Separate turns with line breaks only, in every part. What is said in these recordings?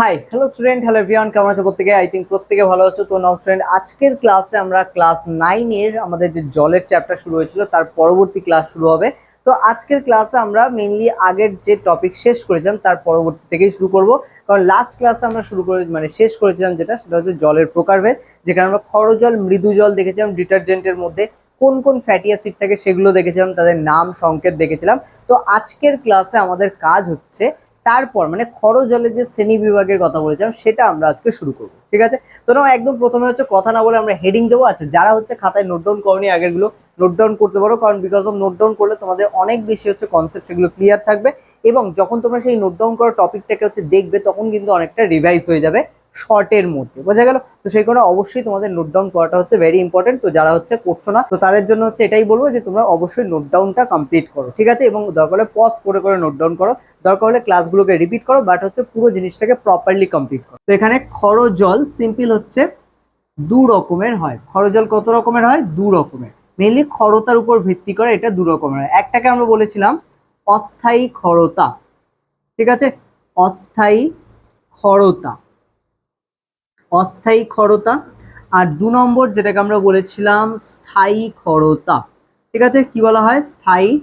Hi hello student hello everyone কেমন আছো প্রত্যেকে? আই থিঙ্ক প্রত্যেকে ভালো আছো। তো নাও স্টুডেন্ট আজকের ক্লাসে আমরা ক্লাস নাইনের আমাদের যে জলের চ্যাপ্টার শুরু হয়েছিল, তার পরবর্তী ক্লাস শুরু হবে। তো আজকের ক্লাসে আমরা মেনলি আগের যে টপিক শেষ করেছিলাম, তার পরবর্তী থেকেই শুরু করব। কারণ লাস্ট ক্লাসে আমরা শুরু করে মানে শেষ করেছিলাম যেটা, সেটা হচ্ছে জলের প্রকারভেদ, যেখানে আমরা খর জল, মৃদু জল দেখেছিলাম ডিটারজেন্টের মধ্যে কোন কোন ফ্যাটি অ্যাসিড থাকে সেগুলো দেখেছিলাম, তাদের নাম সংকেত দেখেছিলাম। তো আজকের ক্লাসে আমাদের কাজ হচ্ছে তারপর মানে খরচ জলের যে শ্রেণি বিভাগের কথা বলেছিলাম, সেটা আমরা আজকে শুরু করব, ঠিক আছে? তো না একদম প্রথমে হচ্ছে কথা না বলে আমরা হেডিং দেবো। আচ্ছা যারা হচ্ছে খাতায় নোট ডাউন করনি, আগেরগুলো নোট ডাউন করতে পারো, কারণ বিকজ অফ নোট ডাউন করলে তোমাদের অনেক বেশি হচ্ছে কনসেপ্ট সেগুলো ক্লিয়ার থাকবে এবং যখন তোমরা সেই নোট ডাউন করা টপিকটাকে হচ্ছে দেখবে, তখন কিন্তু অনেকটা রিভাইজ হয়ে যাবে। শর্টের মধ্যে। বোঝা গেল? তো সেই কারণে অবশ্যই তোমাদের নোট ডাউন করাটা হচ্ছে ভেরি ইম্পর্টেন্ট তো যারা হচ্ছে করছ না, তো তাদের জন্য হচ্ছে এটাই বলব যে তোমরা অবশ্যই নোট ডাউনটা কমপ্লিট করো, ঠিক আছে? এবং দরকার হলে পজ করে করে নোট ডাউন করো। দরকার হলে ক্লাসগুলোকে রিপিট করো বাট হচ্ছে পুরো জিনিসটাকে প্রপারলি কমপ্লিট করো। তো এখানে খরজল সিম্পল হচ্ছে দু রকমের হয়। খরজল কত রকমের হয়? দু রকমের। মেনলি খরতার উপর ভিত্তি করে এটা দু রকমের হয়। একটাকে আমরা বলেছিলাম অস্থায়ী খরতা, ঠিক আছে? অস্থায়ী খরতা। অস্থায়ী খরতা। আর দু নম্বর যেটাকে আমরা বলেছিলাম, স্থায়ী খরতা। ঠিক আছে? কি বলা হয়? স্থায়ী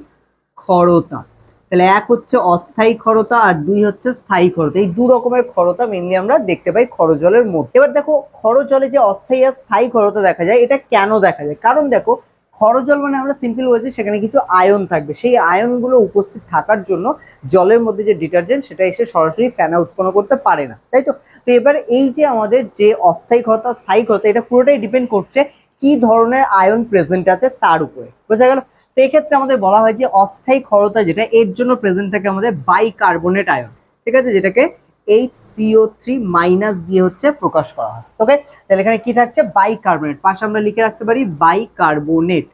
খরতা। তাহলে এক হচ্ছে অস্থায়ী খরতা আর দুই হচ্ছে স্থায়ী খরতা। এই দু রকমের খরতা মেনলি আমরা দেখতে পাই খরজলের মধ্যে। এবার দেখো, খরজলে যে অস্থায়ী আর স্থায়ী খরতা দেখা যায়, এটা কেন দেখা যায়? কারণ দেখো খরজল মানে আমরা সিম্পল বলছি, সেখানে কিছু আয়ন থাকবে। সেই আয়নগুলো উপস্থিত থাকার জন্য জলের মধ্যে যে ডিটারজেন্ট সেটা এসে সরাসরি ফেনা উৎপন্ন করতে পারে না। তাই তো? তো এবার এই যে আমাদের যে অস্থায়ী ক্ষমতা স্থায়ী ক্ষমতা এটা পুরোটাই ডিপেন্ড করছে কি ধরনের আয়ন প্রেজেন্ট আছে তার উপরে। বোঝা গেল? তো এক্ষেত্রে আমাদের বলা হয় যে অস্থায়ী ক্ষরতা যেটা, এর জন্য প্রেজেন্ট থাকে আমাদের বাইকার্বনেট আয়ন ঠিক আছে? যেটাকে এইচ সিও থ্রি মাইনাস দিয়ে হচ্ছে প্রকাশ করা হয়। ওকে তাহলে এখানে কি থাকছে? বাইকার্বনেট পাশে আমরা লিখে রাখতে পারি বাইকার্বনেট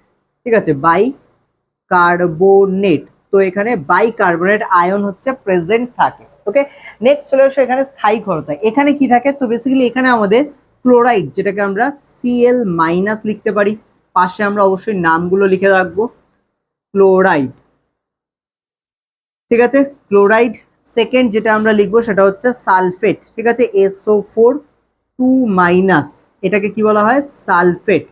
ঠিক আছে? বাই কার্বোনেট তো এখানে বাইকার্বনেট আয়ন হচ্ছে প্রেজেন্ট থাকে। ওকে নেক্সট চলে আসো এখানে স্থায়ী ক্ষরতা। এখানে কি থাকে? তো বেসিক্যালি এখানে আমাদের ক্লোরাইড যেটাকে আমরা সিএল মাইনাস লিখতে পারি। পাশে আমরা অবশ্যই নামগুলো লিখে রাখব। ক্লোরাইড ঠিক আছে? ক্লোরাইড সেকেন্ড যেটা আমরা লিখব সেটা হচ্ছে সালফেট, ঠিক আছে? এসও ফোর টু মাইনাস এটাকে কি বলা হয়? সালফেট।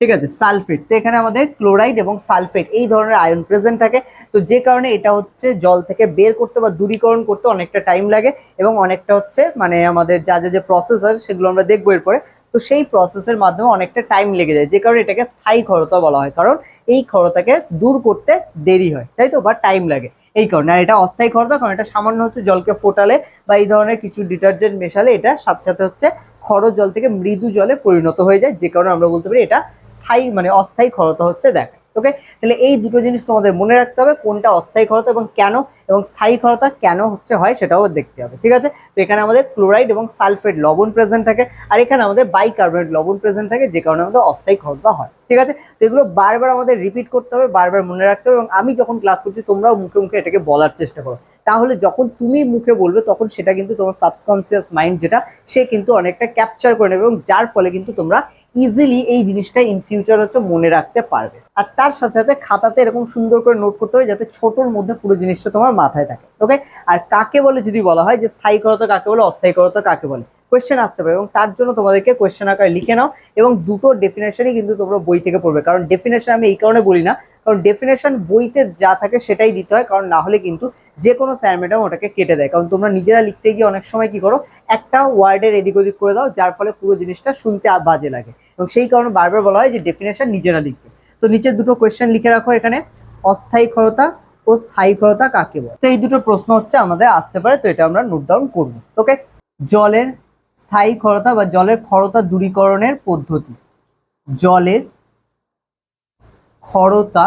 ঠিক আছে, সালফেট। তো এখানে আমাদের ক্লোরাইড এবং সালফেট, এই ধরনের আয়ন প্রেজেন্ট থাকে। তো যে কারণে এটা হচ্ছে জল থেকে বের করতে বা দূরীকরণ করতে অনেকটা টাইম লাগে এবং অনেকটা হচ্ছে মানে আমাদের যা যা, যে প্রসেস আছে সেগুলো আমরা দেখব এরপরে। তো সেই প্রসেসের মাধ্যমে অনেকটা টাইম লেগে যায়। যে কারণে এটাকে স্থায়ী ক্ষরতা বলা হয়। কারণ এই ক্ষরতাকে দূর করতে দেরি হয়, তাই তো? বা টাইম লাগে। এই কারণে। আর এটা অস্থায়ী খরতা, কারণ এটা সামান্য হচ্ছে জলকে ফোটালে বা এই ধরনের কিছু ডিটারজেন্ট মেশালে এটা সাথে সাথে হচ্ছে খরচ জল থেকে মৃদু জলে পরিণত হয়ে যায়। যে কারণে আমরা বলতে পারি এটা স্থায়ী মানে অস্থায়ী খরতা হচ্ছে দেখায় ওকে তাহলে এই দুটো জিনিস তোমাদের মনে রাখতে হবে, কোনটা অস্থায়ী ক্ষরতা এবং কেন, এবং স্থায়ী ক্ষরতা কেন হচ্ছে হয় সেটাও দেখতে হবে, ঠিক আছে? তো এখানে আমাদের ক্লোরাইড এবং সালফেট লবণ প্রেজেন্ট থাকে, আর এখানে আমাদের বাইকার্বনেট লবণ প্রেজেন্ট থাকে, যে কারণে আমাদের অস্থায়ী ক্ষরতা হয়, ঠিক আছে? তো এগুলো বারবার আমাদের রিপিট করতে হবে, বারবার মনে রাখতে হবে, এবং আমি যখন ক্লাস করছি, তোমরাও মুখে মুখে এটাকে বলার চেষ্টা করো। তাহলে যখন তুমি মুখে বলবে, তখন সেটা কিন্তু তোমার সাবকনসিয়াস মাইন্ড যেটা, সে কিন্তু অনেকটা ক্যাপচার করে নেবে, এবং যার ফলে কিন্তু তোমরা ইজিলি এই জিনিসটা ইন ফিউচার হচ্ছে মনে রাখতে পারবে। আর তার সাথে সাথে খাতাতে এরকম সুন্দর করে নোট করতে হবে যাতে ছোটর মধ্যে পুরো জিনিসটা তোমার মাথায় থাকে ওকে আর কাকে বলে যদি বলা হয় যে স্থায়ীকরতা কাকে বলে, অস্থায়ী অস্থায়ীকরতা কাকে বলে? কোয়েশ্চেন আসতে পারে এবং তার জন্য তোমাদেরকে কোয়েশ্চেন আকারে লিখে নাও এবং দুটো ডেফিনেশনই কিন্তু তোমরা বই থেকে পড়বে। কারণ ডেফিনেশন আমি এই কারণে বলি না, কারণ ডেফিনেশন বইতে যা থাকে সেটাই দিতে হয়, কারণ না হলে কিন্তু যে কোনো স্যার ম্যাডাম ওটাকে কেটে দেয়। কারণ তোমরা নিজেরা লিখতে গিয়ে অনেক সময় কি করো, একটা ওয়ার্ডের এদিক ওদিক করে দাও, যার ফলে পুরো জিনিসটা শুনতে আ- বাজে লাগে। এবং সেই কারণে বারবার বলা হয় যে ডেফিনেশন নিজেরা লিখবে। তো নিচের দুটো কোয়েশ্চেন লিখে রাখো এখানে, অস্থায়ী ক্ষরতা ও স্থায়ী ক্ষরতা কাকে বলে? তো এই দুটো প্রশ্ন হচ্ছে আমাদের আসতে পারে, তো এটা আমরা নোট ডাউন করব। ওকে জলের স্থায়ী ক্ষরতা বা জলের ক্ষরতা দূরীকরণের পদ্ধতি। জলের ক্ষরতা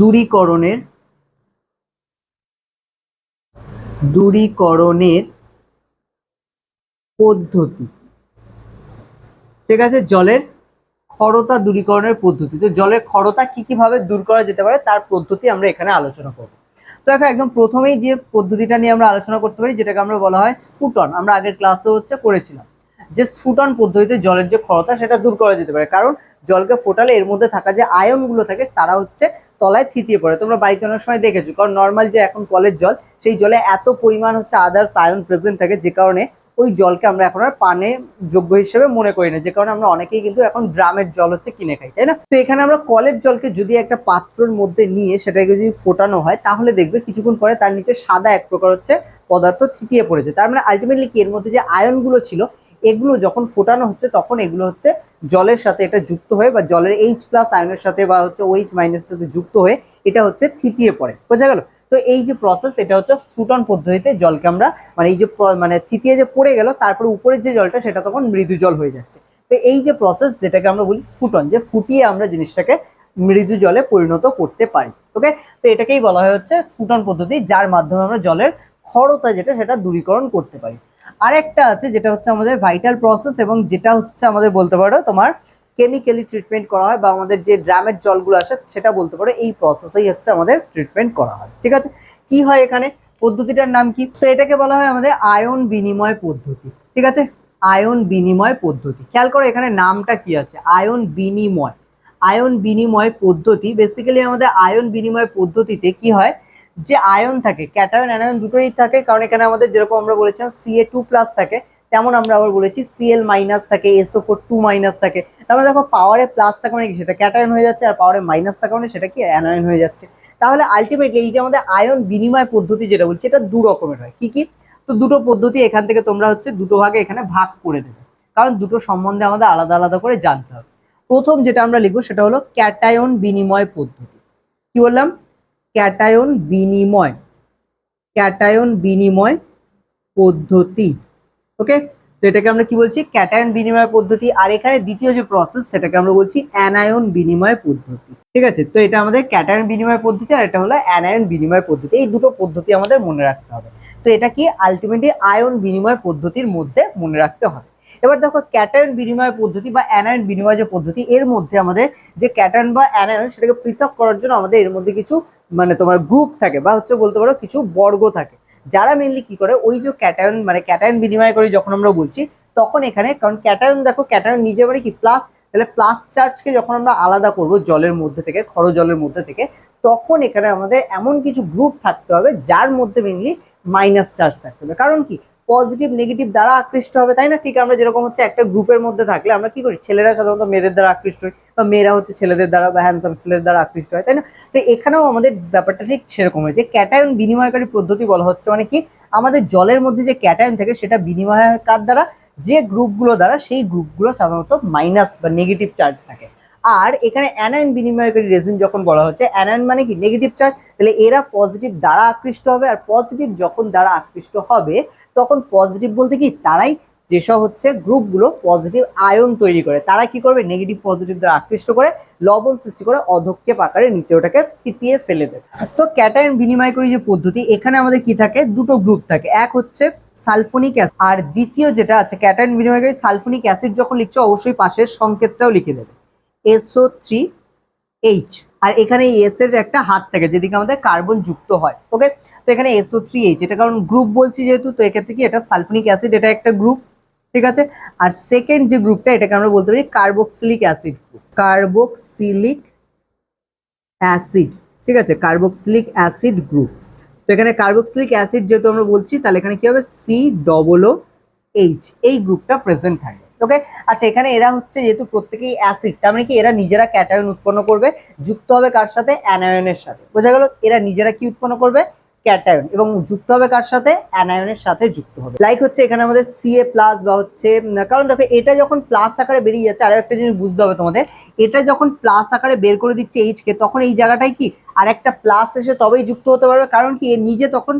দূরীকরণের দূরীকরণের পদ্ধতি। ঠিক আছে? জলের ক্ষরতা দূরীকরণের পদ্ধতি। তো জলের ক্ষরতা কি কীভাবে দূর করা যেতে পারে তার পদ্ধতি আমরা এখানে আলোচনা করব। তো এখন একদম প্রথমেই যে পদ্ধতিটা নিয়ে আমরা আলোচনা করতে পারি, যেটাকে আমরা বলা হয় স্ফুটন আমরা আগের ক্লাসে হচ্ছে করেছিলাম। যে স্ফুটন পদ্ধতিতে জলের যে ক্ষরতা, সেটা দূর করা যেতে পারে। কারণ জলকে ফোটালে এর মধ্যে থাকা যে আয়নগুলো থাকে, তারা হচ্ছে তলায় থিতিয়ে পড়ে। তোমরা বাড়িতে অনেক সময় দেখেছ, কারণ নর্মাল যে এখন কলের জল, সেই জলে এত পরিমাণ হচ্ছে আদার্স আয়ন প্রেজেন্ট থাকে, যে কারণে ওই জলকে আমরা এখন আর পানে যোগ্য হিসেবে মনে করি না, যে কারণে আমরা অনেকেই কিন্তু এখন ড্রামের জল হচ্ছে কিনে খাই, তাই না? তো এখানে আমরা কলের জলকে যদি একটা পাত্রের মধ্যে নিয়ে সেটাকে যদি ফোটানো হয়, তাহলে দেখবে কিছুক্ষণ পরে তার নিচে সাদা এক প্রকার হচ্ছে পদার্থ থিতিয়ে পড়েছে। তার মানে আলটিমেটলি কি, এর মধ্যে যে আয়নগুলো ছিল, এগুলো যখন ফোটানো হচ্ছে তখন এগুলো হচ্ছে জলের সাথে এটা যুক্ত হয়ে বা জলের এইচ প্লাস আয়নের সাথে বা হচ্ছে ওইচ মাইনাসের সাথে যুক্ত হয়ে এটা হচ্ছে থিতিয়ে পড়ে। বোঝা গেল? তো এই যে প্রসেস এটা হচ্ছে ফুটন পদ্ধতিতে জলকে আমরা মানে এই যে মানে থিতিয়ে যে পড়ে গেল, তারপরে উপরের যে জলটা, সেটা তখন মৃদু জল হয়ে যাচ্ছে। তো এই যে প্রসেস যেটাকে আমরা বলি ফুটন, যে ফুটিয়ে আমরা জিনিসটাকে মৃদু জলে পরিণত করতে পারি ওকে তো এটাকেই বলা হয় হচ্ছে ফুটন পদ্ধতি, যার মাধ্যমে আমরা জলের ক্ষরতা যেটা, সেটা দূরীকরণ করতে পারি। আরেকটা আছে, যেটা হচ্ছে আমাদের ভাইটাল প্রসেস এবং যেটা হচ্ছে আমাদের, বলতে পারো তোমার কেমিক্যালি ট্রিটমেন্ট করা হয় বা আমাদের যে ড্রামের জলগুলো আসে সেটা বলতে পারো, এই প্রসেসেই হচ্ছে আমাদের ট্রিটমেন্ট করা হয়। ঠিক আছে? কি হয় এখানে? পদ্ধতিটার নাম কি? তো এটাকে বলা হয় আমাদের আয়ন বিনিময় পদ্ধতি। ঠিক আছে? আয়ন বিনিময় পদ্ধতি। খেয়াল করো এখানে নামটা কি আছে? আয়ন বিনিময়। আয়ন বিনিময় পদ্ধতি বেসিক্যালি আমাদের আয়ন বিনিময় পদ্ধতিতে কি হয়? যে আয়ন থাকে ক্যাটায়ন অ্যানায়ন দুটোই থাকে, কারণ এখানে আমাদের যেরকম আমরা বলেছিলাম সিএ টু প্লাস থাকে তেমন আমরা আবার বলেছি সিএল মাইনাস থাকে S O four two minus থাকে। তারপরে দেখো পাওয়ারে প্লাস থাকে মানে কি? সেটা ক্যাটায়ন হয়ে যাচ্ছে আর পাওয়ারে মাইনাস থাকে মানে সেটা কি? অ্যানায়ন হয়ে যাচ্ছে। তাহলে আলটিমেটলি এই যে আমাদের আয়ন বিনিময় পদ্ধতি যেটা বলছি, এটা দু রকমের হয়। কি কি? তো দুটো পদ্ধতি এখান থেকে তোমরা হচ্ছে দুটো ভাগে এখানে ভাগ করে দেবে। কারণ দুটো সম্বন্ধে আমাদের আলাদা আলাদা করে জানতে হবে। প্রথম যেটা আমরা লিখব সেটা হলো ক্যাটায়ন বিনিময় পদ্ধতি। কি বললাম? ক্যাটায়ন বিনিময়। ক্যাটায়ন বিনিময় পদ্ধতি। ওকে তো এটাকে আমরা কি বলছি? ক্যাটায়ন বিনিময় পদ্ধতি। আর এখানে দ্বিতীয় যে প্রসেস সেটাকে আমরা বলছি অ্যানায়ন বিনিময় পদ্ধতি। ঠিক আছে? তো এটা আমাদের ক্যাটায়ন বিনিময় পদ্ধতি আর এটা হলো অ্যানায়ন বিনিময় পদ্ধতি। এই দুটো পদ্ধতি আমাদের মনে রাখতে হবে। তো এটা কি? আলটিমেটলি আয়ন বিনিময় পদ্ধতির মধ্যে মনে রাখতে হবে। এবার দেখো, ক্যাটায়ন বিনিময় পদ্ধতি বা অ্যানায়ন বিনিময় যে পদ্ধতি, এর মধ্যে আমাদের যে ক্যাটায়ন বা অ্যানায়ন সেটাকে পৃথক করার জন্য আমাদের এর মধ্যে কিছু মানে তোমার গ্রুপ থাকে বা হচ্ছে বলতে পারো কিছু বর্গ থাকে। যারা মেনলি কি করে, ওই যে ক্যাটায়ন মানে ক্যাটায়ন বিনিময় করে যখন আমরা বলছি, তখন এখানে, কারণ ক্যাটায়ন দেখো ক্যাটায়ন নিজে মানে কি প্লাস তাহলে প্লাস চার্জকে যখন আমরা আলাদা করব জলের মধ্যে থেকে খর জলের মধ্যে থেকে, তখন এখানে আমাদের এমন কিছু গ্রুপ থাকতে হবে, যার মধ্যে মেনলি মাইনাস চার্জ থাকতে হবে। কারণ কি পজিটিভ নেগেটিভ দ্বারা আকৃষ্ট হবে, তাই না? ঠিক আমরা যেরকম হচ্ছে একটা গ্রুপের মধ্যে থাকলে আমরা কি করি? ছেলেরা সাধারণত মেয়েদের দ্বারা আকৃষ্ট হই বা মেয়েরা হচ্ছে ছেলেদের দ্বারা বা হ্যান্ডসাম ছেলেদের দ্বারা আকৃষ্ট হয়, তাই না? তো এখানেও আমাদের ব্যাপারটা ঠিক সেরকম হয়েছে। ক্যাটায়ন বিনিময়কারী পদ্ধতি বলা হচ্ছে মানে কি? আমাদের জলের মধ্যে যে ক্যাটায়ন থাকে সেটা বিনিময় কার দ্বারা, যে গ্রুপগুলো দ্বারা সেই গ্রুপগুলো সাধারণত মাইনাস বা নেগেটিভ চার্জ থাকে। আর এখানে অ্যানায়ন বিনিময়কারী রেজিন যখন বলা হচ্ছে অ্যানায়ন মানে কি? নেগেটিভ চার্জ তাহলে এরা পজিটিভ দ্বারা আকৃষ্ট হবে আর পজিটিভ যখন দ্বারা আকৃষ্ট হবে, তখন পজিটিভ বলতে কি? তারাই যেসব হচ্ছে গ্রুপগুলো পজিটিভ আয়ন তৈরি করে। তারা কি করবে? নেগেটিভ পজিটিভ দ্বারা আকৃষ্ট করে, লবণ সৃষ্টি করে অধক্ষেপ আকারে নিচে ওটাকে ফিতিয়ে ফেলে দেবে। তো ক্যাটায়ন বিনিময় করি যে পদ্ধতি, এখানে আমাদের কি থাকে? দুটো গ্রুপ থাকে। এক হচ্ছে সালফোনিক অ্যাসিড, আর দ্বিতীয় যেটা আছে ক্যাটায়ন বিনিময়কারী সালফোনিক অ্যাসিড যখন লিখছো, অবশ্যই পাশের সংকেতটাও লিখে দেবে। এসও থ্রি এইচ আর এখানে এস এর একটা হাত থাকে যেদিকে আমাদের কার্বন যুক্ত হয় ওকে তো এখানে এসও থ্রি এইচ এটা কারণ গ্রুপ বলছি যেহেতু, তো এক্ষেত্রে কি এটা সালফোনিক অ্যাসিড এটা একটা গ্রুপ ঠিক আছে? আর সেকেন্ড যে গ্রুপটা এটাকে আমরা বলতে পারি carboxylic acid group carboxylic acid ঠিক আছে? কার্বক্সিলিক অ্যাসিড গ্রুপ তো এখানে কার্বক্সিলিক অ্যাসিড যেহেতু আমরা বলছি, তাহলে এখানে কি হবে? সি ডবল এইচ এই গ্রুপটা প্রেজেন্ট থাকবে ওকে আচ্ছা এখানে এরা হচ্ছে যেহেতু প্রত্যেকেই অ্যাসিড তার মানে কি এরা নিজেরা ক্যাটায়ন উৎপন্ন করবে, যুক্ত হবে কার সাথে? অ্যানায়নের সাথে। বোঝা গেল, এরা নিজেরা কি উৎপন্ন করবে? ক্যাটায়ন এবং যুক্ত হবে কার সাথে? অ্যানায়নের সাথে যুক্ত হবে। লাইক হচ্ছে এখানে আমাদের সিএ প্লাস বা হচ্ছে কারণ দেখো, এটা যখন প্লাস আকারে বেরিয়ে যাচ্ছে, আরও একটা জিনিস বুঝতে হবে তোমাদের, এটা যখন প্লাস আকারে বের করে দিচ্ছে এইচকে তখন এই জায়গাটায় কি? আর একটা প্লাস এসে তবেই যুক্ত হতে পারবে, কারণ কি এ নিজে তখন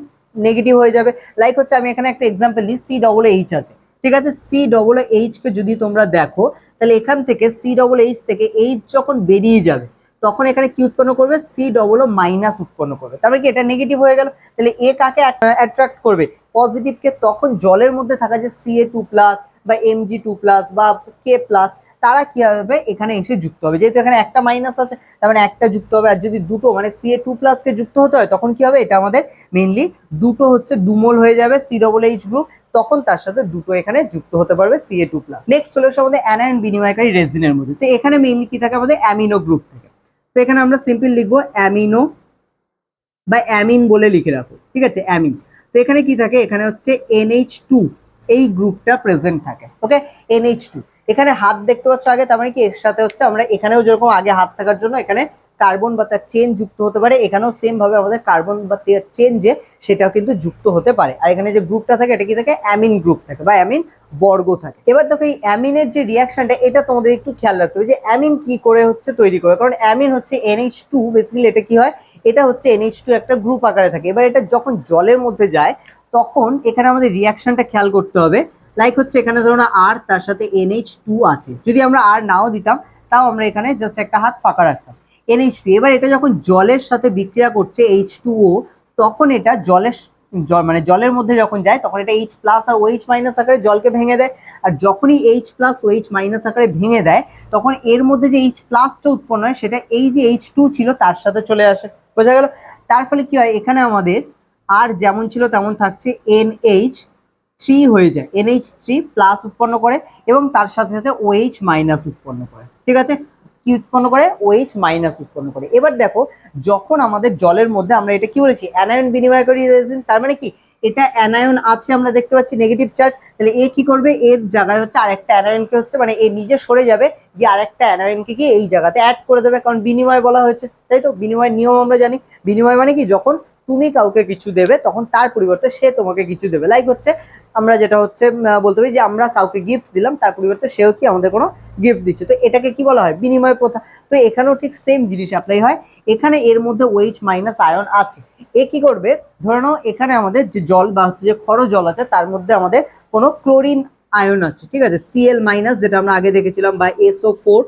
নেগেটিভ হয়ে যাবে। লাইক হচ্ছে আমি এখানে একটা এক্সাম্পল দিই সি ডবল এইচ আছে। ঠিক আছে? সি ডবল এইচ কে যদি তোমরা দেখো, তাহলে এখান থেকে সি ডবল এইচ থেকে এইচ যখন বেরিয়ে যাবে, তখন এখানে কি উৎপন্ন করবে? সি ডবল ও মাইনাস উৎপন্ন করবে। তারপরে কি এটা নেগেটিভ হয়ে গেল? তাহলে এ কাকে অ্যাট্রাক্ট করবে? পজিটিভকে তখন জলের মধ্যে থাকা যে সি এ টু প্লাস বা এম জি টু প্লাস বা কে প্লাস তারা কি হবে এখানে এসে যুক্ত হবে? যেহেতু এখানে একটা মাইনাস আছে, তার মানে একটা যুক্ত হবে। আর যদি দুটো মানে সি এ টু প্লাসকে যুক্ত হতে হয়, তখন কি হবে? এটা আমাদের মেনলি দুটো হচ্ছে দুমল হয়ে যাবে সি ডবল এইচ গ্রুপ তখন তার সাথে দুটো এখানে যুক্ত হতে পারবে C A two plus next আসে আমাদের অ্যানায়ন বিনিময়কারী রেজিনের মধ্যে। তো এখানে মেইনলি কি থাকে আমাদের? অ্যামিনো গ্রুপ থাকে। তো এখানে আমরা সিম্পল লিখব অ্যামিনো বা অ্যামিন বলে লিখে রাখো ঠিক আছে? অ্যামিন তো এখানে কি থাকে? এখানে হচ্ছে এনএইচ টু এই গ্রুপটা প্রেজেন্ট থাকে, ওকে? এনএইচ এখানে হাত দেখতে পাচ্ছ আগে, তার মানে কি? এর সাথে হচ্ছে আমরা এখানেও যেরকম আগে হাত থাকার জন্য, এখানে কার্বন বা তার চেন যুক্ত হতে পারে, এখানেও সেম ভাবে আমাদের কার্বন বা তার চেন যে, সেটাও কিন্তু যুক্ত হতে পারে। আর এখানে যে গ্রুপটা থাকে, এটা কি থাকে? অ্যামিন গ্রুপ থাকে বা অ্যামিন বর্গ থাকে। এবার দেখো এই অ্যামিনের যে রিয়াকশনটা এটা তোমাদের একটু খেয়াল রাখতে হবে যে অ্যামিন কি করে হচ্ছে তৈরি করে? কারণ অ্যামিন হচ্ছে এনএইচ টু বেসিক্যালি এটা কি হয়? এটা হচ্ছে এনএইচ টু একটা গ্রুপ আকারে থাকে। এবার এটা যখন জলের মধ্যে যায়, তখন এখানে আমাদের রিয়াকশনটা খেয়াল করতে হবে। লাইক হচ্ছে এখানে ধরুন আর তার সাথে এনএইচ টু আছে। যদি আমরা আর নাও দিতাম, তাও আমরা এখানে জাস্ট একটা হাত ফাঁকা রাখতাম। এনএইচ টু এবার এটা যখন জলের সাথে বিক্রিয়া করছে এইচ টু ও তখন এটা জলের মানে জলের মধ্যে যখন যায়, তখন এটা এইচ প্লাস আর ওইচ মাইনাস আকারে জলকে ভেঙে দেয়। আর যখনই এইচ প্লাস ওইচ মাইনাস আকারে ভেঙে দেয়, তখন এর মধ্যে যে এইচ প্লাসটা উৎপন্ন হয়, সেটা এই যে এইচ টু ছিল, তার সাথে চলে আসে। বোঝা গেল? তার ফলে কি হয়? এখানে আমাদের আর যেমন ছিল তেমন থাকছে এন এইচ থ্রি হয়ে যায়। এনএইচ থ্রি প্লাস উৎপন্ন করে এবং তার সাথে সাথে ওএইচ মাইনাস উৎপন্ন করে। ঠিক আছে? কি উৎপন্ন করে? ওএইচ মাইনাস উৎপন্ন করে। এবার দেখো, যখন আমাদের জলের মধ্যে আমরা এটা কি বলেছি? অ্যানায়ন বিনিময়কারী রেজিন তার মানে কি? এটা অ্যানায়ন আছে, আমরা দেখতে পাচ্ছি নেগেটিভ চার্জ তাহলে এ কি করবে? এর জায়গায় হচ্ছে আরেকটা অ্যানায়নকে হচ্ছে মানে এ নিজে সরে যাবে, গিয়ে আরেকটা অ্যানায়নকে কি এই জায়গাতে অ্যাড করে দেবে, কারণ বিনিময় বলা হয়েছে, তাই তো? বিনিময়ের নিয়ম আমরা জানি। বিনিময় মানে কি? যখন তুমি কাউকে কিছু দেবে, তখন তার পরিবর্তে সে তোমাকে কিছু দেবে। লাইক হচ্ছে, আমরা যেটা হচ্ছে বলতে পারি যে আমরা কাউকে গিফট দিলাম, তার পরিবর্তে সেও কি আমাদের কোনো গিফট দিচ্ছে। তো এটাকে কি বলা হয়? বিনিময় প্রথা। তো এখানেও ঠিক সেম জিনিস অ্যাপ্লাই হয়। এখানে এর মধ্যে ওয়েজ মাইনাস আয়ন আছে। এ কি করবে? ধরে নাও এখানে আমাদের যে জল বা হচ্ছে যে খর জল আছে, তার মধ্যে আমাদের কোনো ক্লোরিন আয়ন আছে। ঠিক আছে? সিএল মাইনাস যেটা আমরা আগে দেখেছিলাম বা এসও ফোর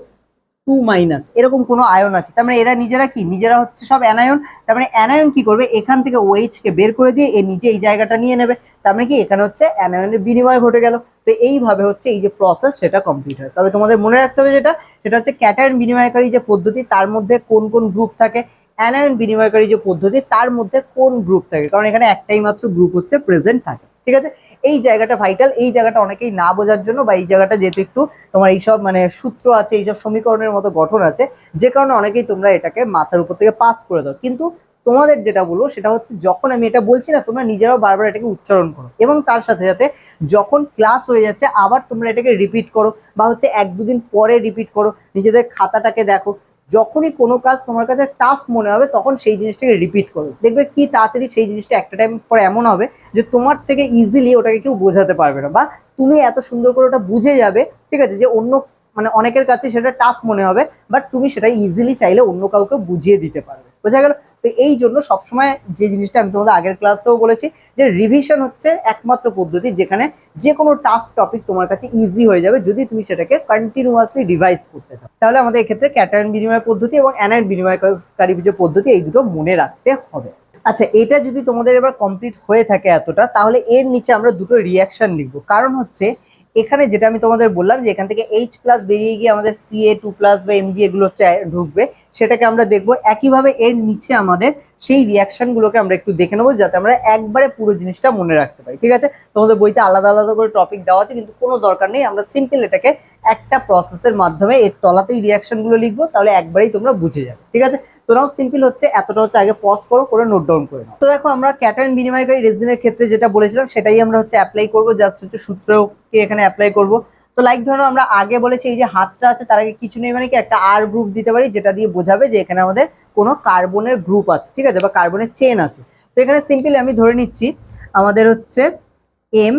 টু মাইনাস এরকম কোনো আয়ন আছে। তার মানে এরা নিজেরা কি? নিজেরা হচ্ছে সব অ্যানায়ন তার মানে অ্যানায়ন কি করবে? এখান থেকে ওএইচ কে বের করে দিয়ে এ নিজে এই জায়গাটা নিয়ে নেবে। তার মানে কি? এখানে হচ্ছে অ্যানায়নের বিনিময় ঘটে গেল। তো এইভাবে হচ্ছে এই যে প্রসেস সেটা কমপ্লিট হয়। তবে তোমাদের মনে রাখতে হবে যেটা, সেটা হচ্ছে ক্যাটায়ন বিনিময়কারী যে পদ্ধতি, তার মধ্যে কোন কোন গ্রুপ থাকে? অ্যানায়ন বিনিময়কারী যে পদ্ধতি, তার মধ্যে কোন গ্রুপ থাকে? কারণ এখানে একটাই মাত্র গ্রুপ হচ্ছে প্রেজেন্ট থাকে। ঠিক আছে? এই জায়গাটা ভাইটাল এই জায়গাটা অনেকেই না বোঝার জন্য বা এই জায়গাটা যেহেতু একটু তোমার এইসব মানে সূত্র আছে, এইসব সমীকরণের মতো গঠন আছে, যে কারণে অনেকেই তোমরা এটাকে মাথার উপর থেকে পাস করে দাও। কিন্তু তোমাদের যেটা বলব সেটা হচ্ছে যখন আমি এটা বলছি না, তোমরা নিজেরাও বারবার এটাকে উচ্চারণ করো এবং তার সাথে সাথে যখন ক্লাস হয়ে যাচ্ছে, আবার তোমরা এটাকে রিপিট করো বা হচ্ছে এক দুদিন পরে রিপিট করো, নিজেদের খাতাটাকে দেখো। যখনই কোনো কাজ তোমার কাছে টাফ মনে হবে, তখন সেই জিনিসটাকে রিপিট করো। দেখবে কি তাড়াতাড়ি সেই জিনিসটা একটা টাইম পরে এমন হবে যে তোমার থেকে ইজিলি ওটাকে কেউ বোঝাতে পারবে না। বা তুমি এত সুন্দর করে ওটা বুঝে যাবে, ঠিক আছে, যে অন্য মানে অনেকের কাছে সেটা টাফ মনে হবে বাট তুমি সেটা ইজিলি চাইলে অন্য কাউকে বুঝিয়ে দিতে পারবে। বোঝা গেল? তো এই জন্য সবসময় যে জিনিসটা আমি তোমাদের আগের ক্লাসেও বলেছি, যে রিভিশন হচ্ছে একমাত্র পদ্ধতি যেখানে যে কোনো টাফ টপিক তোমার কাছে ইজি হয়ে যাবে যদি তুমি সেটাকে কন্টিনিউয়াসলি রিভাইজ করতে থাকো। তাহলে আমাদের এক্ষেত্রে ক্যাটায়ন বিনিময় পদ্ধতি এবং অ্যানায়ন বিনিময়কারী যে পদ্ধতি এই দুটো মনে রাখতে হবে। আচ্ছা এটা যদি তোমাদের এবার কমপ্লিট হয়ে থাকে এতটা, তাহলে এর নিচে আমরা দুটো রিয়াকশন লিখব। কারণ হচ্ছে এখানে যেটা আমি তোমাদের বললাম যে এখান থেকে এইচ প্লাস বেরিয়ে গিয়ে আমাদের সিএ টু প্লাস বা এমজি এগুলো ঢুকবে। সেটাকে আমরা দেখব। একইভাবে এর নিচে আমাদের সেই রিয়াকশনগুলোকে আমরা একটু দেখে নেব, যাতে আমরা একবারে পুরো জিনিসটা মনে রাখতে পারি, ঠিক আছে? তোমাদের বইতে আলাদা আলাদা করে টপিক দেওয়া আছে, কিন্তু কোনো দরকার নেই, আমরা সিম্পল এটাকে একটা প্রসেসের মাধ্যমে এর তলাতেই রিয়াকশনগুলো লিখব, তাহলে একবারেই তোমরা বুঝে যাবে, ঠিক আছে? তোরাও সিম্পল হচ্ছে, এতটা হচ্ছে আগে পজ করো, করে নোট ডাউন করে নাও। তো দেখো, আমরা ক্যাটায়ন বিনিময়কারী রেজিনের ক্ষেত্রে যেটা বলেছিলাম, সেটাই আমরা হচ্ছে অ্যাপ্লাই করব জাস্ট হচ্ছে সূত্রকে এখানে অ্যাপ্লাই করব। তো লাইক ধরো আমরা আগে বলেছি এই যে হাতটা আছে, তার আগে কিছু নেই মানে কি একটা আর গ্রুপ দিতে পারি, যেটা দিয়ে বোঝাবে যে এখানে আমাদের কোনো কার্বনের গ্রুপ আছে, ঠিক আছে? বা কার্বনের চেন আছে। তো এখানে সিম্পলি আমি ধরে নিচ্ছি, আমাদের হচ্ছে এম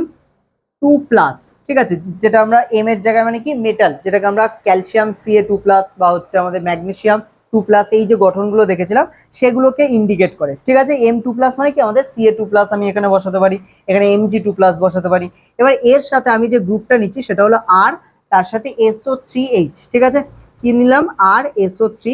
টু প্লাস ঠিক আছে? যেটা আমরা এম এর জায়গায় মানে কি মেটাল যেটাকে আমরা calcium C A two plus বা হচ্ছে আমাদের ম্যাগনেসিয়াম টু প্লাস এই যে গঠনগুলো দেখেছিলাম, সেগুলোকে ইন্ডিকেট করে। ঠিক আছে? এম টু প্লাস মানে কি? আমাদের সিএ টু প্লাস আমি এখানে বসাতে পারি, এখানে এম জি টু প্লাস বসাতে পারি। এবার এর সাথে আমি যে গ্রুপটা নিচ্ছি, সেটা হলো আর তার সাথে এসও থ্রি এইচ ঠিক আছে? কি নিলাম? আর এসও থ্রি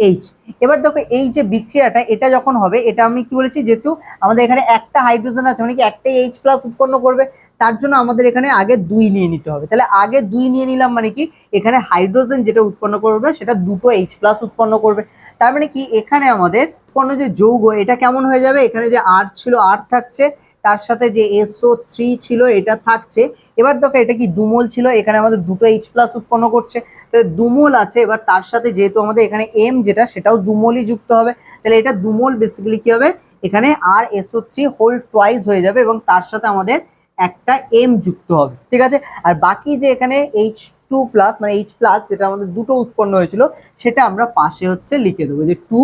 এইচ এবার দেখো এই যে বিক্রিয়াটা, এটা যখন হবে, এটা আমি কি বলেছি? যেহেতু আমাদের এখানে একটা হাইড্রোজেন আছে মানে কি একটাই এইচ প্লাস উৎপন্ন করবে, তার জন্য আমাদের এখানে আগে দুই নিয়ে নিতে হবে। তাহলে আগে দুই নিয়ে নিলাম মানে কি, এখানে হাইড্রোজেন যেটা উৎপন্ন করবে, সেটা দুটো এইচ প্লাস উৎপন্ন করবে। তার মানে কি, এখানে আমাদের উৎপন্ন যে যৌগ, এটা কেমন হয়ে যাবে? এখানে যে আর ছিল আর থাকছে, তার সাথে যে এসও থ্রি ছিল, এটা থাকছে। এবার দেখো, এটা কি দুমোল ছিল? এখানে আমাদের দুটো এইচ প্লাস উৎপন্ন করছে। তাহলে দুমোল আছে, এবার তার সাথে যেহেতু আমাদের এখানে এম যেটা, সেটাও দুমোলই যুক্ত হবে। তাহলে এটা দুমোল বেসিক্যালি কি হবে? এখানে আর S O three whole twice হয়ে যাবে এবং তার সাথে আমাদের একটা এম যুক্ত হবে। ঠিক আছে? আর বাকি যে এখানে এইচ টু প্লাস মানে এইচ প্লাস যেটা আমাদের দুটো উৎপন্ন হয়েছিল, সেটা আমরা পাশে হচ্ছে লিখে দেবো যে টু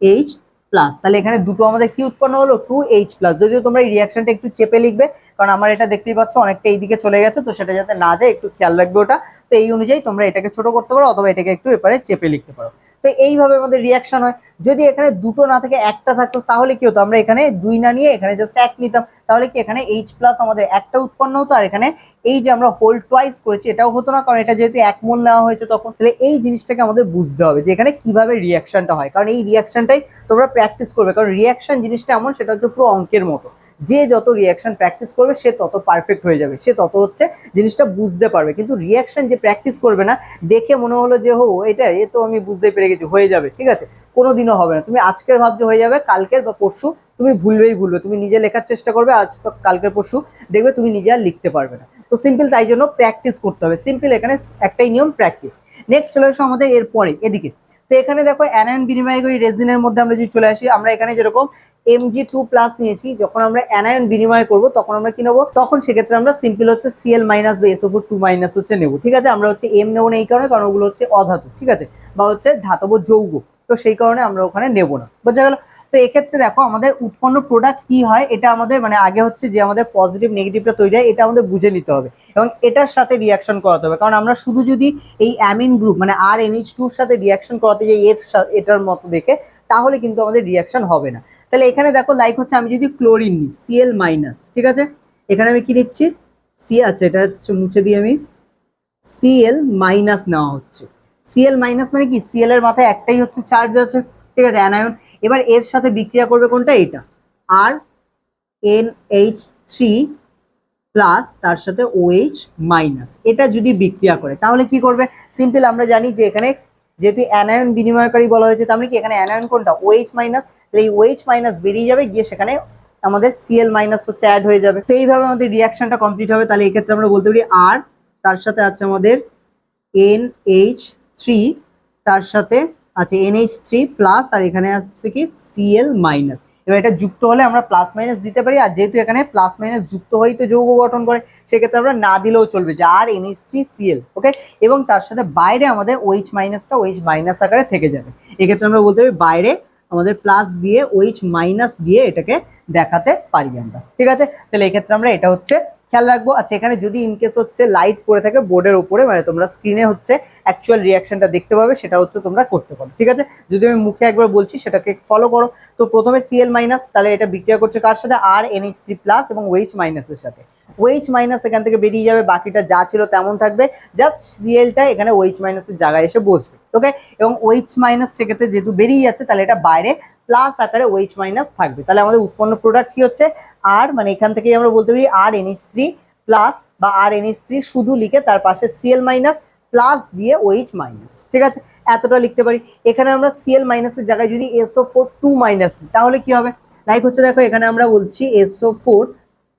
এইচ প্লাস তাহলে এখানে দুটো আমাদের কি উৎপন্ন হলো? টু এইচ প্লাস যদিও তোমরা এই রিয়াকশনটা একটু চেপে লিখবে, কারণ আমার এটা দেখতেই পাচ্ছ অনেকটা এইদিকে চলে গেছে, তো সেটা যাতে না যায়, একটু খেয়াল রাখবে ওটা। তো এই অনুযায়ী তোমরা এটাকে ছোট করতে পারো, অথবা এটাকে একটু এপারে চেপে লিখতে পারো। তো এইভাবে আমাদের রিয়াকশন হয়। যদি এখানে দুটো না থেকে, একটা থাকতো, তাহলে কি হতো? আমরা এখানে দুই না নিয়ে এখানে জাস্ট এক নিতাম। তাহলে কি এখানে এইচ প্লাস আমাদের একটা উৎপন্ন হতো, আর এখানে এই যে আমরা হোল টুয়াইস করেছি, এটাও হতো না, কারণ এটা যেহেতু এক মোল নেওয়া হয়েছে তখন। তাহলে এই জিনিসটাকে আমাদের বুঝতে হবে যে এখানে কীভাবে রিয়াকশনটা হয়। কারণ এই রিয়াকশনটাই তোমরা প্র্যাকটিস করবে। কারণ রিয়াকশন জিনিসটা এমন, সেটা হচ্ছে পুরো অঙ্কের মতো। যে যত রিয়াকশন প্র্যাকটিস করবে, সে তত পারফেক্ট হয়ে যাবে। সে তত হচ্ছে জিনিসটা বুঝতে পারবে। কিন্তু রিয়াকশন যে প্র্যাকটিস করবে না, দেখে মনে হলো যে, হো এটা এ তো আমি বুঝতে পেরে গেছি, হয়ে যাবে, ঠিক আছে? কোনো দিনও হবে না। তুমি আজকের ভাবছ হয়ে যাবে, কালকের বা পরশু তুমি ভুলবেই ভুলবে। তুমি নিজে লেখার চেষ্টা করবে, আজ কালকের পরশু দেখবে তুমি নিজে আর লিখতে পারবে না। তো সিম্পল তাই জন্য প্র্যাকটিস করতে হবে। সিম্পল এখানে একটাই নিয়ম প্র্যাকটিস নেক্সট চলে আসো আমাদের এরপরে, এদিকে। তো এখানে দেখো অ্যানায়ন করি রেজিনের মধ্যে আমরা যদি চলে আসি, আমরা এখানে যেরকম এম জি টু প্লাস নিয়েছি, যখন আমরা অ্যানায়ন বিনিময় করব, তখন আমরা কি নেব? তখন সেক্ষেত্রে আমরা সিম্পল হচ্ছে সিএল মাইনাস বা এসও টু মাইনাস হচ্ছে নেব, ঠিক আছে? আমরা হচ্ছে এম নেব না এই কারণে, কারণ ওগুলো হচ্ছে অধাতু, ঠিক আছে? বা হচ্ছে ধাতব যৌগ। তো সেই কারণে আমরা ওখানে নেব না। বোঝা গেল? তো এক্ষেত্রে দেখো, আমাদের উৎপন্ন প্রোডাক্ট কি হয়, এটা আমাদের মানে আগে হচ্ছে যে আমাদের পজিটিভ নেগেটিভটা তৈরি হয়, এটা আমাদের বুঝে নিতে হবে এবং এটার সাথে রিয়াকশন করাতে হবে। কারণ আমরা শুধু যদি এই অ্যামিন গ্রুপ মানে আর এনএইচ টুর সাথে রিয়াকশন করাতে যাই এর এটার মতো দেখে, তাহলে কিন্তু আমাদের রিয়াকশন হবে না। তাহলে এখানে দেখো লাইক হচ্ছে আমি যদি ক্লোরিন নিই সিএল মাইনাস ঠিক আছে? এখানে আমি কি নিচ্ছি? সি আছে এটা হচ্ছে মুছে দিই আমি। সিএল মাইনাস নেওয়া হচ্ছে। সিএল মাইনাস মানে কি? সিএল এর মাথায় একটাই হচ্ছে চার্জ আছে। ঠিক আছে অ্যানায়ন এবার এর সাথে বিক্রিয়া করবে কোনটা? এটা। আর এন এইচ থ্রি প্লাস তার সাথে ওএইচ মাইনাস এটা যদি বিক্রিয়া করে, তাহলে কি করবে? সিম্পল আমরা জানি যে এখানে যেহেতু অ্যানায়ন বিনিময়কারী বলা হয়েছে, তার মানে কি? এখানে অ্যানায়ন কোনটা? ওএইচ মাইনাস তাহলে এই ওএইচ মাইনাস বেরিয়ে যাবে, গিয়ে সেখানে আমাদের সিএল মাইনাস হচ্ছে অ্যাড হয়ে যাবে। তো এইভাবে আমাদের রিয়াকশনটা কমপ্লিট হবে। তাহলে এক্ষেত্রে আমরা বলতে পারি আর তার সাথে আছে আমাদের এন এইচ থ্রি তার সাথে আছে এন এইচ থ্রি প্লাস আর এখানে আছে কি সিএল মাইনাস এবার এটা যুক্ত হলে আমরা প্লাস মাইনাস দিতে পারি, আর যেহেতু এখানে প্লাস মাইনাস যুক্ত হয়েই তো যৌগ গঠন করে, সেক্ষেত্রে আমরা না দিলেও চলবে যে আর N H three C L okay এবং তার সাথে বাইরে আমাদের ওইচ মাইনাসটা ওইচ মাইনাস আকারে থেকে যাবে। এক্ষেত্রে আমরা বলতে পারি বাইরে আমাদের প্লাস দিয়ে ওইচ মাইনাস দিয়ে এটাকে দেখাতে পারি আমরা, ঠিক আছে? তাহলে এক্ষেত্রে আমরা এটা হচ্ছে খেয়াল রাখব। আচ্ছা এখানে যদি ইনকেস হচ্ছে লাইট পড়ে থাকে বোর্ডের উপরে মানে তোমরা স্ক্রিনে হচ্ছে অ্যাকচুয়াল রিয়াকশনটা দেখতে পাবে, সেটা হচ্ছে তোমরা করতে পারো, ঠিক আছে? যদি আমি মুখে একবার বলছি, সেটাকে ফলো করো। তো প্রথমে সিএল মাইনাস তাহলে এটা বিক্রিয়া করছে কার সাথে? আর এনএইচ থ্রি প্লাস এবং ওয়েইচ মাইনাসের সাথে। ওয়েইচ মাইনাস এখান থেকে বেরিয়ে যাবে, বাকিটা যা ছিল তেমন থাকবে। জাস্ট সিএলটা এখানে ওয়েইচ মাইনাসের জায়গায় এসে বসবে। ওকে? এবং ওয়েইচ মাইনাস সেক্ষেত্রে যেহেতু বেরিয়ে যাচ্ছে, তাহলে এটা বাইরে প্লাস আকারে ওয়েইচ মাইনাস থাকবে। তাহলে আমাদের উৎপন্ন প্রোডাক্ট কি হচ্ছে? আর মানে এখান থেকেই আমরা বলতে পারি আর এনএইচ থ্রি প্লাস বা আর এনএইচ থ্রি শুধু লিখে তার পাশে সিএল মাইনাস প্লাস দিয়ে ওইচ মাইনাস ঠিক আছে? এতটা লিখতে পারি। এখানে আমরা সিএল মাইনাসের জায়গায় যদি এসও ফোর টু মাইনাস তাহলে কি হবে? লাইক হচ্ছে দেখো, এখানে আমরা বলছি এসও ফোর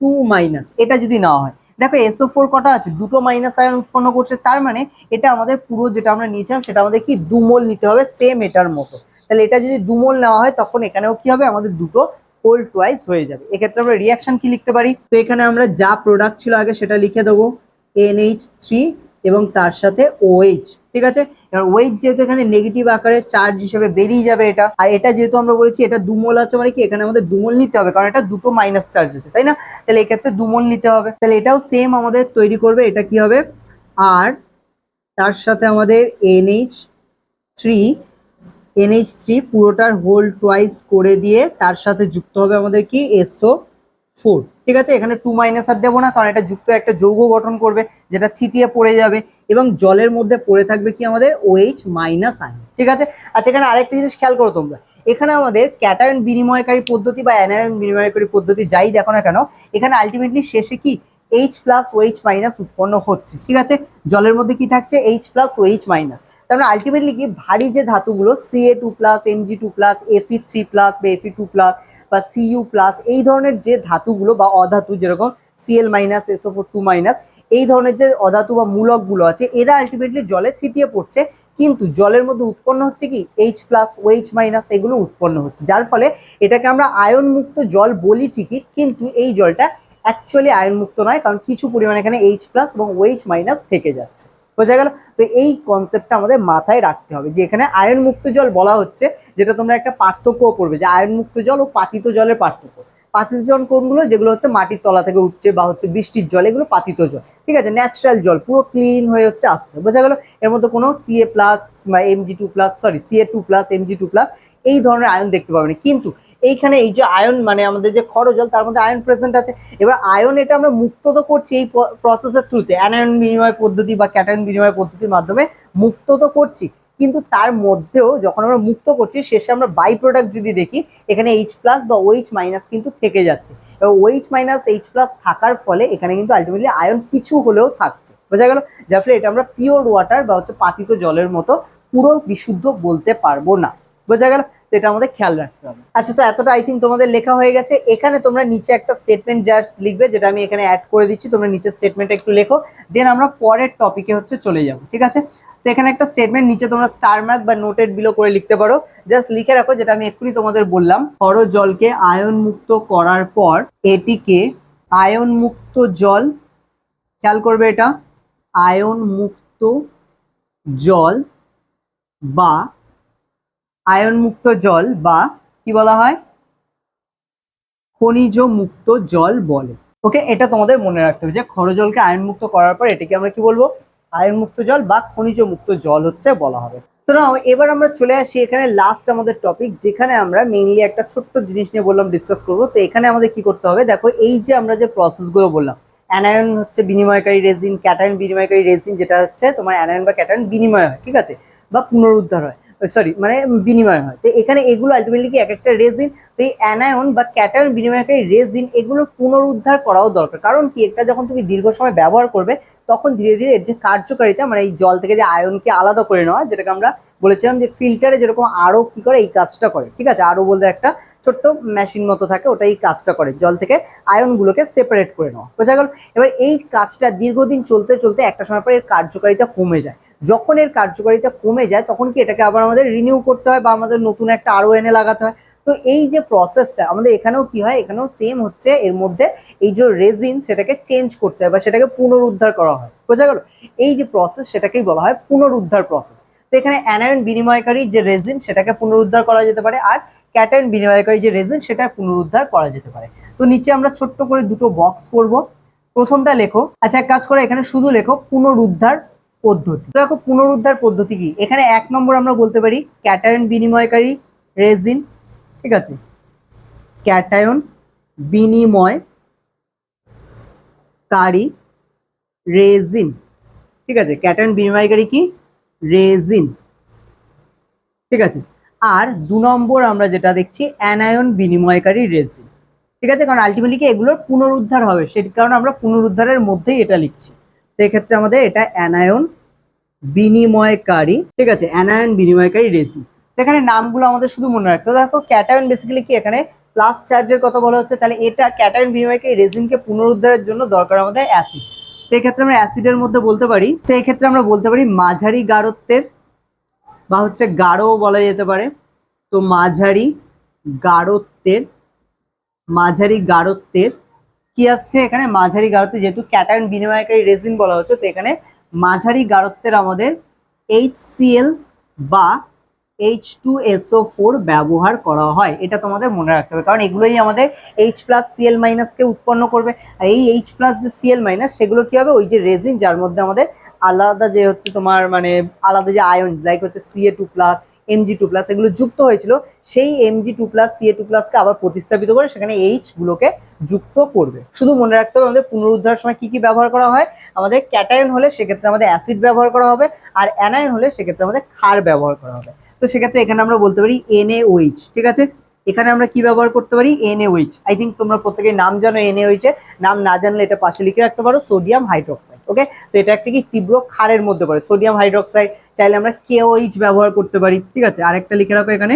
টু মাইনাস এটা যদি না হয় দেখো এসও ফোর কটা আছে? দুটো মাইনাস আয়ন উৎপন্ন করছে, তার মানে এটা আমাদের পুরো যেটা আমরা নিয়েছিলাম, সেটা আমাদের কি? দুমোল নিতে হবে সেম এটার মতো। তাহলে এটা যদি দুমোল নেওয়া হয়, তখন এখানেও কি হবে? আমাদের দুটো হোল টুয়াইস হয়ে যাবে। এক্ষেত্রে আমরা রিয়াকশন কি লিখতে পারি? তো এখানে আমরা যা প্রোডাক্ট ছিল আগে সেটা লিখে দেবো এনএইচ থ্রি এবং তার সাথে ওএইচ ঠিক আছে? এবার ওয়েট যেহেতু এখানে নেগেটিভ আকারে চার্জ হিসেবে বেরিয়ে যাবে এটা, আর এটা যেহেতু আমরা বলেছি এটা দুমোল আছে মানে কি? এখানে আমাদের দুমোল নিতে হবে, কারণ এটা দুটো মাইনাস চার্জ আছে, তাই না? তাহলে এক্ষেত্রে দুমোল নিতে হবে। তাহলে এটাও সেম আমাদের তৈরি করবে, এটা কি হবে? আর তার সাথে আমাদের N H three N H three পুরোটার হোল টুয়াইস করে দিয়ে তার সাথে যুক্ত হবে আমাদের কি? এসও ফোর ঠিক আছে? এখানে টু মাইনাস আর দেবো না, কারণ এটা যুক্ত একটা যৌগ গঠন করবে, যেটা থিতিয়ে পড়ে যাবে, এবং জলের মধ্যে পড়ে থাকবে কি আমাদের? ওএইচ মাইনাস আয়ন ঠিক আছে? আচ্ছা এখানে আরেকটা জিনিস খেয়াল করো তোমরা। এখানে আমাদের ক্যাটায়ন বিনিময়কারী পদ্ধতি বা অ্যানায়ন বিনিময়কারী পদ্ধতি যাই দেখো না কেন, এখানে আলটিমেটলি শেষে কি? এইচ প্লাস ওএইচ মাইনাস উৎপন্ন হচ্ছে, ঠিক আছে? জলের মধ্যে কি থাকছে? এইচ প্লাস ওএইচ মাইনাস তার মানে আলটিমেটলি কি? ভারী যে ধাতুগুলো C A two plus M G two plus F E three plus বা এফি টু প্লাস বা সিইউ প্লাস এই ধরনের যে ধাতুগুলো বা অধাতু যেরকম C L minus S O four two minus এই ধরনের যে অধাতু বা মূলকগুলো আছে, এরা আলটিমেটলি জলে থিতিয়ে পড়ছে। কিন্তু জলের মধ্যে উৎপন্ন হচ্ছে কি? এইচ প্লাস ওএইচ মাইনাস এগুলো উৎপন্ন হচ্ছে। যার ফলে এটাকে আমরা আয়ন মুক্ত জল বলি ঠিকই, কিন্তু এই জলটা অ্যাকচুয়ালি আয়ন মুক্ত নয়, কারণ কিছু পরিমাণে এখানে এইচ প্লাস এবং ওএইচ মাইনাস থেকে যাচ্ছে। বোঝা গেল? তো এই কনসেপ্টটা আমাদের মাথায় রাখতে হবে যে এখানে আয়ন মুক্ত জল বলা হচ্ছে, যেটা তোমরা একটা পার্থক্যও পড়বে, যে আয়ন মুক্ত জল ও পাতিত জলের পার্থক্য। পাতিত জল কোনগুলো? যেগুলো হচ্ছে মাটির তলা থেকে উঠছে বা হচ্ছে বৃষ্টির জল, এগুলো পাতিত জল। ঠিক আছে? ন্যাচারাল জল, পুরো ক্লিন হয়ে হচ্ছে, আসছে। বোঝা গেল? এর মধ্যে কোনো সিএ প্লাস বা M G two plus sorry C A two plus M G two plus এই ধরনের আয়ন দেখতে পাবে না। কিন্তু এইখানে এই যে আয়ন মানে আমাদের যে খরজল, তার মধ্যে আয়ন প্রেজেন্ট আছে। এবার আয়ন এটা আমরা মুক্ত তো করছি এই প্রসেসের থ্রুতে অ্যানায়ন বিনিময় পদ্ধতি বা ক্যাটায়ন বিনিময় পদ্ধতির মাধ্যমে মুক্ত তো করছি। কিন্তু তার মধ্যেও যখন আমরা মুক্ত করছি, শেষে আমরা বাই প্রোডাক্ট যদি দেখি, এখানে এইচ প্লাস বা ওইচ মাইনাস কিন্তু থেকে যাচ্ছে। এবার ওইচ মাইনাস এইচ প্লাস থাকার ফলে এখানে কিন্তু আলটিমেটলি আয়ন কিছু হলেও থাকছে। বোঝা গেল? যার ফলে এটা আমরা পিওর ওয়াটার বা হচ্ছে পাতিত জলের মতো পুরো বিশুদ্ধ বলতে পারব না। বোঝা গেল তো এটা আমাদের খেয়াল রাখতে হবে। আচ্ছা তো এতটা আই থিঙ্ক তোমাদের লেখা হয়ে গেছে। এখানে তোমরা নিচে একটা স্টেটমেন্ট জাস্ট লিখবে, যেটা আমি এখানে অ্যাড করে দিচ্ছি। তোমরা নিচে স্টেটমেন্টটা একটু লেখো। দেন আমরা পরের টপিকে হচ্ছে চলে যাব, ঠিক আছে? তো এখানে একটা স্টেটমেন্ট নিচে তোমরা স্টার মার্ক বা নোটেড বিলো করে লিখতে পারো। জাস্ট লিখে রাখো, যেটা আমি এক্ষুনি তোমাদের বললাম। খর জলকে আয়ন মুক্ত করার পর এটিকে আয়ন মুক্ত জল, খেয়াল করবে এটা আয়ন মুক্ত জল বা আয়ন মুক্ত জল বা কি বলা হয়? খনিজ মুক্ত জল বলে। ওকে এটা তোমাদের মনে রাখতে হবে যে খরজলকে আয়ন মুক্ত করার পর এটাকে আমরা কি বলব? আয়ন মুক্ত জল বা খনিজ মুক্ত জল হচ্ছে বলা হবে। তো নাও, এবার আমরা চলে আসি এখানে লাস্ট আমাদের টপিক যেখানে আমরা মেইনলি একটা ছোট্ট জিনিস নিয়ে বললাম ডিসকাস করব। তো এখানে আমাদের কি করতে হবে? দেখো, এই যে আমরা যে প্রসেসগুলো বললাম অ্যানায়ন হচ্ছে বিনিময়কারী রেজিন ক্যাটায়ন বিনিময়কারী রেজিন যেটা হচ্ছে তোমার অ্যানায়ন বা ক্যাটায়ন বিনিময় হয়, ঠিক আছে? বা পুনরুদ্ধার হয়। সরি মানে বিনিময় হয়। তো এখানে এগুলো আলটিমেটলি কি এক একটা রেজিন তো এই অ্যানায়ন বা ক্যাটায়ন বিনিময়কারী রেজিন এগুলো পুনরুদ্ধার করাও দরকার। কারণ কি? এটা যখন তুমি দীর্ঘ সময় ব্যবহার করবে, তখন ধীরে ধীরে এর যে কার্যকারিতা মানে এই জল থেকে যে আয়নকে আলাদা করে নেওয়া, যেটাকে আমরা বলেছিলাম যে ফিল্টারে যেরকম আরও কি করে, এই কাজটা করে। ঠিক আছে? আরও বলতে একটা ছোট্ট মেশিন মতো থাকে, ওটা এই কাজটা করে। জল থেকে আয়নগুলোকে সেপারেট করে নেওয়া বোঝা গেল? এবার এই কাজটা দীর্ঘদিন চলতে চলতে একটা সময় পর এর কার্যকারিতা কমে যায়। যখন এর কার্যকারিতা কমে যায়, তখন কি এটাকে আবার আমাদের রিনিউ করতে হয় বা আমাদের নতুন একটা আরও এনে লাগাতে হয়? তো এই যে প্রসেসটা আমাদের এখানেও কি হয়? এখানেও সেম হচ্ছে। এর মধ্যে এই যে রেজিন সেটাকে চেঞ্জ করতে হয় বা সেটাকে পুনরুদ্ধার করা হয়। বোঝা গেল? এই যে প্রসেস সেটাকেই বলা হয় পুনরুদ্ধার প্রসেস তো এখানে অ্যানায়ন বিনিময়কারী যে রেজিন সেটাকে পুনরুদ্ধার করা যেতে পারে আর ক্যাটায়ন বিনিময়কারী যে রেজিন সেটা পুনরুদ্ধার করা যেতে পারে। তো নিচে আমরা ছোট্ট করে দুটো বক্স করব। প্রথমটা লেখো। আচ্ছা এক কাজ করে, এখানে শুধু লেখো পুনরুদ্ধার পদ্ধতি। তো দেখো পুনরুদ্ধার পদ্ধতি কি? এখানে এক নম্বর আমরা বলতে পারি ক্যাটায়ন বিনিময়কারী রেজিন ঠিক আছে? ক্যাটায়ন বিনিময় কারী রেজিন ঠিক আছে? ক্যাটায়ন বিনিময়কারী কি? রেজিন। ঠিক আছে? আর দু নম্বর আমরা যেটা দেখছি, অ্যানায়ন বিনিময়কারী রেজিন। ঠিক আছে? কারণ আলটিমেটলি কি এগুলোর পুনরুদ্ধার হবে সেই কারণে আমরা পুনরুদ্ধারের মধ্যেই এটা লিখছি। তো এক্ষেত্রে আমাদের এটা অ্যানায়ন বিনিময়কারী, ঠিক আছে? অ্যানায়ন বিনিময়কারী রেজিন। এখানে নামগুলো আমাদের শুধু মনে রাখতে দেখো, ক্যাটায়ন বেসিক্যালি কি এখানে প্লাস চার্জের কথা বলা হচ্ছে। তাহলে এটা ক্যাটায়ন বিনিময়কারী রেজিনকে পুনরুদ্ধারের জন্য দরকার আমাদের অ্যাসিড এক্ষেত্রে আমরা অ্যাসিডের মধ্যে বলতে পারি, তো এক্ষেত্রে আমরা বলতে পারি মাঝারি গাঢ়ত্বের বা হচ্ছে গাঢ়ও বলা যেতে পারে। তো মাঝারি গাঢ়ত্বের মাঝারি গাঢ়ত্বের কি আসছে এখানে? মাঝারি গাঢ়ত্বে যেহেতু ক্যাটায়ন বিনিময়কারী রেজিন বলা হচ্ছে, তো এখানে মাঝারি গাঢ়ত্বের আমাদের এইচ বা এইচ টু এসও ফোর ব্যবহার করা হয়। এটা তোমাদের মনে রাখতে হবে। কারণ এগুলোই আমাদের এইচ প্লাস সিএল মাইনাসকে উৎপন্ন করবে। আর এই এইচ প্লাস যে সিএল মাইনাস সেগুলো কী হবে? ওই যে রেজিন যার মধ্যে আমাদের আলাদা যে হচ্ছে তোমার মানে আলাদা যে আয়ন লাইক হচ্ছে C A two plus M G two plus এগুলো যুক্ত হয়েছিল, সেই M G two plus C A two প্লাসকে আবার প্রতিস্থাপিত করে সেখানে এইচ গুলোকে যুক্ত করবে। শুধু মনে রাখতে হবে আমাদের পুনরুদ্ধার সময় কি কি ব্যবহার করা হয়? আমাদের ক্যাটায়ন হলে সেক্ষেত্রে আমাদের অ্যাসিড ব্যবহার করা হবে আর অ্যানায়ন হলে সেক্ষেত্রে আমাদের ক্ষার ব্যবহার করা হবে। তো সেক্ষেত্রে এখানে আমরা বলতে পারি এনএওইচ ঠিক আছে? এখানে আমরা কি ব্যবহার করতে পারি? এনএইচ আই থিঙ্ক তোমরা প্রত্যেকের নাম জানো এনএইচ এর। নাম না জানলে এটা পাশে লিখে রাখতে পারো সোডিয়াম হাইড্রোক্সাইড ওকে তো এটা একটা কি তীব্র ক্ষারের মধ্যে পড়ে। সোডিয়াম হাইড্রোক্সাইড চাইলে আমরা কেওইচ ব্যবহার করতে পারি, ঠিক আছে? আরেকটা লিখে রাখো এখানে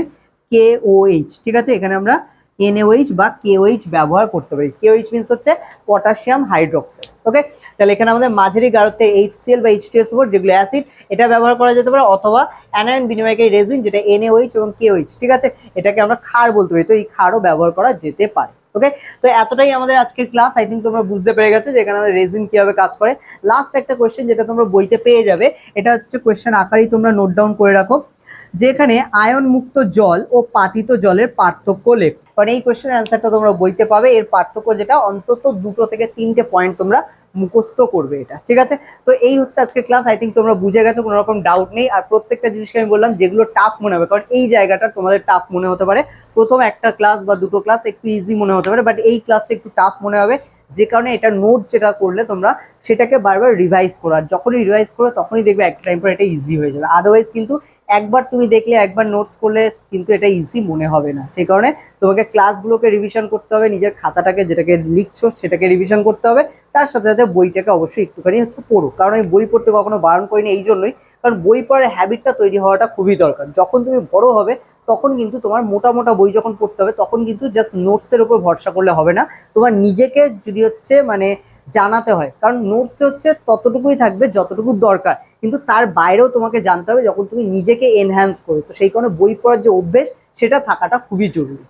কেওইচ ঠিক আছে? এখানে আমরা এনএওএইচ বা কেওএইচ ব্যবহার করতে পারি। কেওএইচ মিনস হচ্ছে পটাশিয়াম হাইড্রোক্সাইড ওকে তাহলে এখানে আমাদের মাঝারি গাঢ়তে এইচসিএল বা এইচটিএস ফোর যেগুলো অ্যাসিড এটা ব্যবহার করা যেতে পারে অথবা অ্যানায়ন বিনিময়কারী রেজিন যেটা এনএওএইচ এবং কেওএইচ ঠিক আছে? এটাকে আমরা ক্ষার বলতে পারি, তো এই ক্ষারও ব্যবহার করা যেতে পারে ওকে তো এতটাই আমাদের আজকের ক্লাস আই থিঙ্ক তোমরা বুঝতে পেরে গেছো যে এখানে আমাদের রেজিন কীভাবে কাজ করে। লাস্ট একটা কোয়েশ্চেন যেটা তোমরা বইতে পেয়ে যাবে, এটা হচ্ছে কোয়েশ্চেন আকারেই তোমরা নোট ডাউন করে রাখো, যেখানে আয়ন মুক্ত জল ও পাতিত জলের পার্থক্য লেখ। কারণ এই কোয়েশ্চেনের অ্যান্সারটা তোমরা বইতে পাবে। এর পার্থক্য যেটা, অন্তত দুটো থেকে তিনটে পয়েন্ট তোমরা মুখস্থ করবে এটা, ঠিক আছে? তো এই হচ্ছে আজকে ক্লাস আই থিঙ্ক তোমরা বুঝে গেছো, কোনো রকম ডাউট নেই। আর প্রত্যেকটা জিনিসকে আমি বললাম, যেগুলো টাফ মনে হবে, কারণ এই জায়গাটা তোমাদের টাফ মনে হতে পারে। প্রথম একটা ক্লাস বা দুটো ক্লাস একটু ইজি মনে হতে পারে বাট এই ক্লাসটা একটু টাফ মনে হবে। যে কারণে এটা নোট যেটা করলে তোমরা সেটাকে বারবার রিভাইজ করো। আর যখনই রিভাইজ করো, তখনই দেখবে একটা টাইম পর এটা ইজি হয়ে যাবে। আদারওয়াইজ কিন্তু একবার তুমি দেখলে, একবার নোটস করলে কিন্তু এটা ইজি মনে হবে না। সেই কারণে তোমাকে ক্লাসগুলোকে রিভিশন করতে হবে, নিজের খাতাটাকে যেটাকে লিখছো সেটাকে রিভিশন করতে হবে, তার সাথে সাথে বইটাকে অবশ্যই একটুখানি হচ্ছে পড়ো। কারণ আমি বই পড়তে কখনো বারণ করিনি এই জন্যই, কারণ বই পড়ার হ্যাবিটটা তৈরি হওয়াটা খুবই দরকার। যখন তুমি বড় হবে, তখন কিন্তু তোমার মোটা মোটা বই যখন পড়তে হবে, তখন কিন্তু জাস্ট নোটসের উপর ভরসা করলে হবে না। তোমার নিজেকে যদি হচ্ছে মানে জানাতে হয়, কারণ নোটসে হচ্ছে ততটুকুই থাকবে যতটুকু দরকার। কিন্তু তার বাইরেও তোমাকে জানতে হবে যখন তুমি নিজেকে এনহ্যান্স করো। তো সেই কারণে বই পড়ার যে অভ্যেস, সেটা থাকাটা খুবই জরুরি।